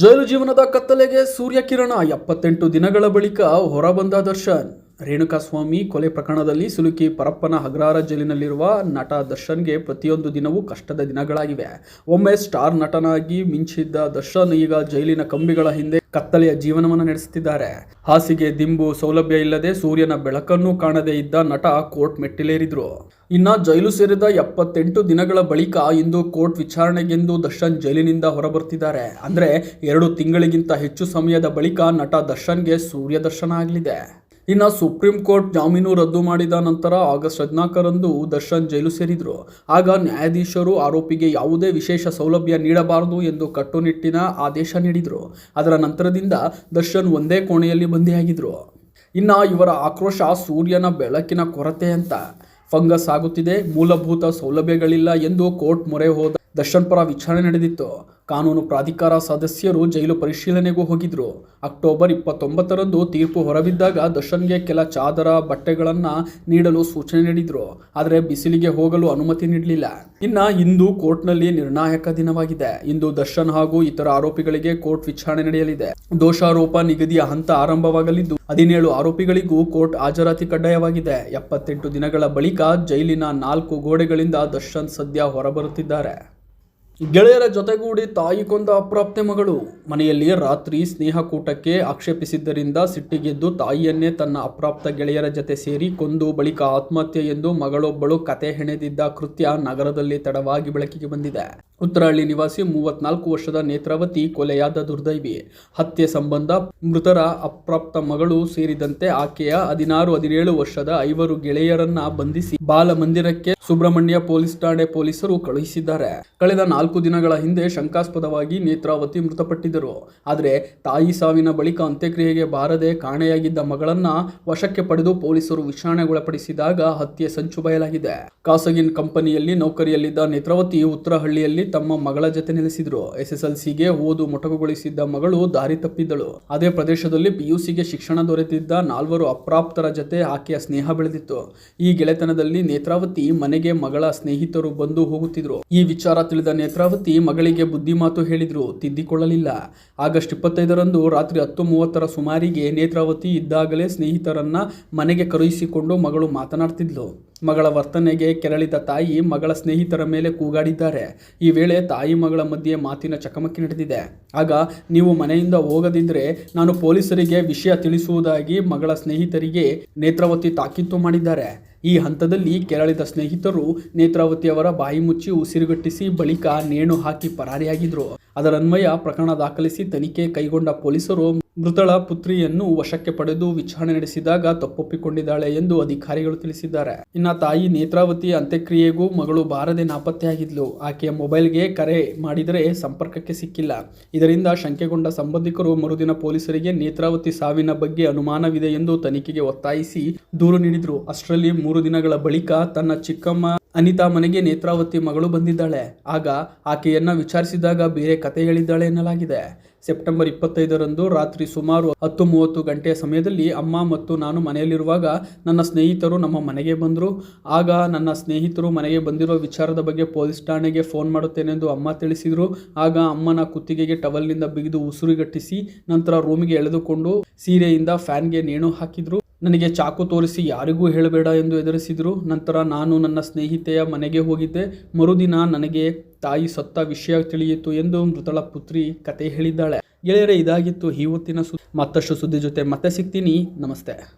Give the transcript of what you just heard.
ಜೈಲು ಜೀವನದ ಕತ್ತಲೆಗೆ ಸೂರ್ಯ ಕಿರಣ ಎಪ್ಪತ್ತೆಂಟು ದಿನಗಳ ಬಳಿಕ ಹೊರಬಂದ ದರ್ಶನ್. ರೇಣುಕಾಸ್ವಾಮಿ ಕೊಲೆ ಪ್ರಕರಣದಲ್ಲಿ ಸಿಲುಕಿ ಪರಪ್ಪನ ಹಗ್ರಾರ ಜೈಲಿನಲ್ಲಿರುವ ನಟ ದರ್ಶನ್ಗೆ ಪ್ರತಿಯೊಂದು ದಿನವೂ ಕಷ್ಟದ ದಿನಗಳಾಗಿವೆ. ಒಮ್ಮೆ ಸ್ಟಾರ್ ನಟನಾಗಿ ಮಿಂಚಿದ್ದ ದರ್ಶನ್ ಈಗ ಜೈಲಿನ ಕಂಬಿಗಳ ಹಿಂದೆ ಕತ್ತಲೆಯ ಜೀವನವನ್ನು ನಡೆಸುತ್ತಿದ್ದಾರೆ. ಹಾಸಿಗೆ, ದಿಂಬು, ಸೌಲಭ್ಯ ಇಲ್ಲದೆ ಸೂರ್ಯನ ಬೆಳಕನ್ನು ಕಾಣದೇ ಇದ್ದ ನಟ ಕೋರ್ಟ್ ಮೆಟ್ಟಿಲೇರಿದ್ರು. ಇನ್ನ ಜೈಲು ಸೇರಿದ ಎಪ್ಪತ್ತೆಂಟು ದಿನಗಳ ಬಳಿಕ ಇಂದು ಕೋರ್ಟ್ ವಿಚಾರಣೆಗೆಂದು ದರ್ಶನ್ ಜೈಲಿನಿಂದ ಹೊರಬರ್ತಿದ್ದಾರೆ ಅಂದ್ರೆ ಎರಡು ತಿಂಗಳಿಗಿಂತ ಹೆಚ್ಚು ಸಮಯದ ಬಳಿಕ ನಟ ದರ್ಶನ್ಗೆ ಸೂರ್ಯ ದರ್ಶನ ಆಗಲಿದೆ. ಇನ್ನು ಸುಪ್ರೀಂ ಕೋರ್ಟ್ ಜಾಮೀನು ರದ್ದು ಮಾಡಿದ ನಂತರ ಆಗಸ್ಟ್ ಹದಿನಾಲ್ಕರಂದು ದರ್ಶನ್ ಜೈಲು ಸೇರಿದ್ರು. ಆಗ ನ್ಯಾಯಾಧೀಶರು ಆರೋಪಿಗೆ ಯಾವುದೇ ವಿಶೇಷ ಸೌಲಭ್ಯ ನೀಡಬಾರದು ಎಂದು ಕಟ್ಟುನಿಟ್ಟಿನ ಆದೇಶ ನೀಡಿದರು. ಅದರ ನಂತರದಿಂದ ದರ್ಶನ್ ಒಂದೇ ಕೋಣೆಯಲ್ಲಿ ಬಂದಿಯಾಗಿದ್ದರು ಇನ್ನು ಇವರ ಆಕ್ರೋಶ ಸೂರ್ಯನ ಬೆಳಕಿನ ಕೊರತೆ ಅಂತ. ಫಂಗಸ್ ಆಗುತ್ತಿದೆ, ಮೂಲಭೂತ ಸೌಲಭ್ಯಗಳಿಲ್ಲ ಎಂದು ಕೋರ್ಟ್ ಮೊರೆ ಹೋದ ದರ್ಶನ್ ಪರ ವಿಚಾರಣೆ ನಡೆದಿತ್ತು. ಕಾನೂನು ಪ್ರಾಧಿಕಾರ ಸದಸ್ಯರು ಜೈಲು ಪರಿಶೀಲನೆಗೂ ಹೋಗಿದ್ರು. ಅಕ್ಟೋಬರ್ ಇಪ್ಪತ್ತೊಂಬತ್ತರಂದು ತೀರ್ಪು ಹೊರಬಿದ್ದಾಗ ದರ್ಶನ್ಗೆ ಕೆಲ ಚಾದರ ಬಟ್ಟೆಗಳನ್ನು ನೀಡಲು ಸೂಚನೆ ನೀಡಿದ್ರು. ಆದರೆ ಬಿಸಿಲಿಗೆ ಹೋಗಲು ಅನುಮತಿ ನೀಡಲಿಲ್ಲ. ಇನ್ನ ಇಂದು ಕೋರ್ಟ್ನಲ್ಲಿ ನಿರ್ಣಾಯಕ ದಿನವಾಗಿದೆ. ಇಂದು ದರ್ಶನ್ ಹಾಗೂ ಇತರ ಆರೋಪಿಗಳಿಗೆ ಕೋರ್ಟ್ ವಿಚಾರಣೆ ನಡೆಯಲಿದೆ. ದೋಷಾರೋಪ ನಿಗದಿಯ ಹಂತ ಆರಂಭವಾಗಲಿದ್ದು, ಹದಿನೇಳು ಆರೋಪಿಗಳಿಗೂ ಕೋರ್ಟ್ ಹಾಜರಾತಿ ಕಡ್ಡಾಯವಾಗಿದೆ. ಎಪ್ಪತ್ತೆಂಟು ದಿನಗಳ ಬಳಿಕ ಜೈಲಿನ ನಾಲ್ಕು ಗೋಡೆಗಳಿಂದ ದರ್ಶನ್ ಸದ್ಯ ಹೊರಬರುತ್ತಿದ್ದಾರೆ. ಗೆಳೆಯರ ಜೊತೆಗೂಡಿ ತಾಯಿ ಕೊಂದ ಅಪ್ರಾಪ್ತೆ ಮಗಳು. ಮನೆಯಲ್ಲಿ ರಾತ್ರಿ ಸ್ನೇಹಕೂಟಕ್ಕೆ ಆಕ್ಷೇಪಿಸಿದ್ದರಿಂದ ಸಿಟ್ಟಿಗೆದ್ದು ತಾಯಿಯನ್ನೇ ತನ್ನ ಅಪ್ರಾಪ್ತ ಗೆಳೆಯರ ಜತೆ ಸೇರಿ ಕೊಂದು ಬಳಿಕ ಆತ್ಮಹತ್ಯೆ ಎಂದು ಮಗಳೊಬ್ಬಳು ಕತೆ ಹೆಣೆದಿದ್ದ ಕೃತ್ಯ ನಗರದಲ್ಲಿ ತಡವಾಗಿ ಬೆಳಕಿಗೆ ಬಂದಿದೆ. ಉತ್ತರಹಳ್ಳಿ ನಿವಾಸಿ ಮೂವತ್ನಾಲ್ಕು ವರ್ಷದ ನೇತ್ರಾವತಿ ಕೊಲೆಯಾದ ದುರ್ದೈವಿ ಹತ್ಯೆ ಸಂಬಂಧ ಮೃತರ ಅಪ್ರಾಪ್ತ ಮಗಳು ಸೇರಿದಂತೆ ಆಕೆಯ ಹದಿನಾರು ಹದಿನೇಳು ವರ್ಷದ ಐವರು ಗೆಳೆಯರನ್ನ ಬಂಧಿಸಿ ಬಾಲ ಮಂದಿರಕ್ಕೆ ಸುಬ್ರಹ್ಮಣ್ಯ ಪೊಲೀಸ್ ಠಾಣೆ ಪೊಲೀಸರು ಕಳುಹಿಸಿದ್ದಾರೆ. ಕಳೆದ ನಾಲ್ಕು ದಿನಗಳ ಹಿಂದೆ ಶಂಕಾಸ್ಪದವಾಗಿ ನೇತ್ರಾವತಿ ಮೃತಪಟ್ಟಿದ್ದರು. ಆದರೆ ತಾಯಿ ಸಾವಿನ ಬಳಿಕ ಅಂತ್ಯಕ್ರಿಯೆಗೆ ಬಾರದೆ ಕಾಣೆಯಾಗಿದ್ದ ಮಗಳನ್ನ ವಶಕ್ಕೆ ಪಡೆದು ಪೊಲೀಸರು ವಿಚಾರಣೆಗೊಳಪಡಿಸಿದಾಗ ಹತ್ಯೆ ಸಂಚು ಬಯಲಾಗಿದೆ. ಖಾಸಗಿ ಕಂಪನಿಯಲ್ಲಿ ನೌಕರಿಯಲ್ಲಿದ್ದ ನೇತ್ರಾವತಿ ಉತ್ತರಹಳ್ಳಿಯಲ್ಲಿ ತಮ್ಮ ಮಗಳ ಜತೆ ನೆಲೆಸಿದ್ರು. ಎಸ್ಎಸ್ಎಲ್ಸಿಗೆ ಓದು ಮೊಟಕುಗೊಳಿಸಿದ್ದ ಮಗಳು ದಾರಿ ತಪ್ಪಿದ್ದಳು. ಅದೇ ಪ್ರದೇಶದಲ್ಲಿ ಪಿಯುಸಿಗೆ ಶಿಕ್ಷಣ ದೊರೆತಿದ್ದ ನಾಲ್ವರು ಅಪ್ರಾಪ್ತರ ಜತೆ ಆಕೆಯ ಸ್ನೇಹ ಬೆಳೆದಿತ್ತು. ಈ ಗೆಳೆತನದಲ್ಲಿ ನೇತ್ರಾವತಿ ಮನೆಗೆ ಮಗಳ ಸ್ನೇಹಿತರು ಬಂದು ಹೋಗುತ್ತಿದ್ರು. ಈ ವಿಚಾರ ತಿಳಿದ ನೇತ್ರಾವತಿ ಮಗಳಿಗೆ ಬುದ್ಧಿಮಾತು ಹೇಳಿದ್ರು. ತಿದ್ದಿಕೊಳ್ಳಲಿಲ್ಲ. ಆಗಸ್ಟ್ ಇಪ್ಪತ್ತೈದರಂದು ರಾತ್ರಿ ಹತ್ತು ಮೂವತ್ತರ ಸುಮಾರಿಗೆ ನೇತ್ರಾವತಿ ಇದ್ದಾಗಲೇ ಸ್ನೇಹಿತರನ್ನ ಮನೆಗೆ ಕರೆಯಿಸಿಕೊಂಡು ಮಗಳು ಮಾತನಾಡ್ತಿದ್ಲು. ಮಗಳ ವರ್ತನೆಗೆ ಕೆರಳಿದ ತಾಯಿ ಮಗಳ ಸ್ನೇಹಿತರ ಮೇಲೆ ಕೂಗಾಡಿದ್ದಾರೆ. ಈ ವೇಳೆ ತಾಯಿ ಮಗಳ ಮಧ್ಯೆ ಮಾತಿನ ಚಕಮಕಿ ನಡೆದಿದೆ. ಆಗ ನೀವು ಮನೆಯಿಂದ ಹೋಗದಿದ್ದರೆ ನಾನು ಪೊಲೀಸರಿಗೆ ವಿಷಯ ತಿಳಿಸುವುದಾಗಿ ಮಗಳ ಸ್ನೇಹಿತರಿಗೆ ನೇತ್ರಾವತಿ ತಾಕೀತು ಮಾಡಿದ್ದಾರೆ. ಈ ಹಂತದಲ್ಲಿ ಕೆರಳಿದ ಸ್ನೇಹಿತರು ನೇತ್ರಾವತಿಯವರ ಬಾಯಿ ಮುಚ್ಚಿ ಉಸಿರುಗಟ್ಟಿಸಿ ಬಳಿಕ ನೇಣು ಹಾಕಿ ಪರಾರಿಯಾಗಿದ್ರು. ಅದರನ್ವಯ ಪ್ರಕರಣ ದಾಖಲಿಸಿ ತನಿಖೆ ಕೈಗೊಂಡ ಪೊಲೀಸರು ಮೃತಳ ಪುತ್ರಿಯನ್ನು ವಶಕ್ಕೆ ಪಡೆದು ವಿಚಾರಣೆ ನಡೆಸಿದಾಗ ತಪ್ಪೊಪ್ಪಿಕೊಂಡಿದ್ದಾಳೆ ಎಂದು ಅಧಿಕಾರಿಗಳು ತಿಳಿಸಿದ್ದಾರೆ. ಇನ್ನ ತಾಯಿ ನೇತ್ರಾವತಿ ಅಂತ್ಯಕ್ರಿಯೆಗೂ ಮಗಳು ಬಾರದೆ ನಾಪತ್ತೆಯಾಗಿದ್ಲು ಆಕೆಯ ಮೊಬೈಲ್ಗೆ ಕರೆ ಮಾಡಿದರೆ ಸಂಪರ್ಕಕ್ಕೆ ಸಿಕ್ಕಿಲ್ಲ. ಇದರಿಂದ ಶಂಕೆಗೊಂಡ ಸಂಬಂಧಿಕರು ಮರುದಿನ ಪೊಲೀಸರಿಗೆ ನೇತ್ರಾವತಿ ಸಾವಿನ ಬಗ್ಗೆ ಅನುಮಾನವಿದೆ ಎಂದು ತನಿಖೆಗೆ ಒತ್ತಾಯಿಸಿ ದೂರು ನೀಡಿದ್ರು. ಅಷ್ಟರಲ್ಲಿ ಮೂರು ದಿನಗಳ ಬಳಿಕ ತನ್ನ ಚಿಕ್ಕಮ್ಮ ಅನಿತಾ ಮನೆಗೆ ನೇತ್ರಾವತಿ ಮಗಳು ಬಂದಿದ್ದಾಳೆ. ಆಗ ಆಕೆಯನ್ನ ವಿಚಾರಿಸಿದಾಗ ಬೇರೆ ಕತೆ ಹೇಳಿದ್ದಾಳೆ ಎನ್ನಲಾಗಿದೆ. ಸೆಪ್ಟೆಂಬರ್ ಇಪ್ಪತ್ತೈದರಂದು ರಾತ್ರಿ ಸುಮಾರು ಹತ್ತು ಮೂವತ್ತು ಗಂಟೆಯ ಸಮಯದಲ್ಲಿ ಅಮ್ಮ ಮತ್ತು ನಾನು ಮನೆಯಲ್ಲಿರುವಾಗ ನನ್ನ ಸ್ನೇಹಿತರು ನಮ್ಮ ಮನೆಗೆ ಬಂದರು. ಆಗ ನನ್ನ ಸ್ನೇಹಿತರು ಮನೆಗೆ ಬಂದಿರುವ ವಿಚಾರದ ಬಗ್ಗೆ ಪೊಲೀಸ್ ಠಾಣೆಗೆ ಫೋನ್ ಮಾಡುತ್ತೇನೆಂದು ಅಮ್ಮ ತಿಳಿಸಿದರು. ಆಗ ಅಮ್ಮನ ಕುತ್ತಿಗೆಗೆ ಟವಲ್ನಿಂದ ಬಿಗಿದು ಉಸಿರುಗಟ್ಟಿಸಿ ನಂತರ ರೂಮಿಗೆ ಎಳೆದುಕೊಂಡು ಸೀರೆಯಿಂದ ಫ್ಯಾನ್ಗೆ ನೇಣು ಹಾಕಿದ್ರು. ನನಗೆ ಚಾಕು ತೋರಿಸಿ ಯಾರಿಗೂ ಹೇಳಬೇಡ ಎಂದು ಎದುರಿಸಿದರು ನಂತರ ನಾನು ನನ್ನ ಸ್ನೇಹಿತೆಯ ಮನೆಗೆ ಹೋಗಿದ್ದೆ. ಮರುದಿನ ನನಗೆ ತಾಯಿ ಸತ್ತ ವಿಷಯ ತಿಳಿಯಿತು ಎಂದು ಮೃತಳ ಪುತ್ರಿ ಕತೆ ಹೇಳಿದ್ದಾಳೆ. ಗೆಳೆಯರೆ, ಇದಾಗಿತ್ತು ಈ ಹೊತ್ತಿನ ಸು ಮತ್ತಷ್ಟು ಸುದ್ದಿ ಜೊತೆ ಮತ್ತೆ ಸಿಗ್ತೀನಿ. ನಮಸ್ತೆ.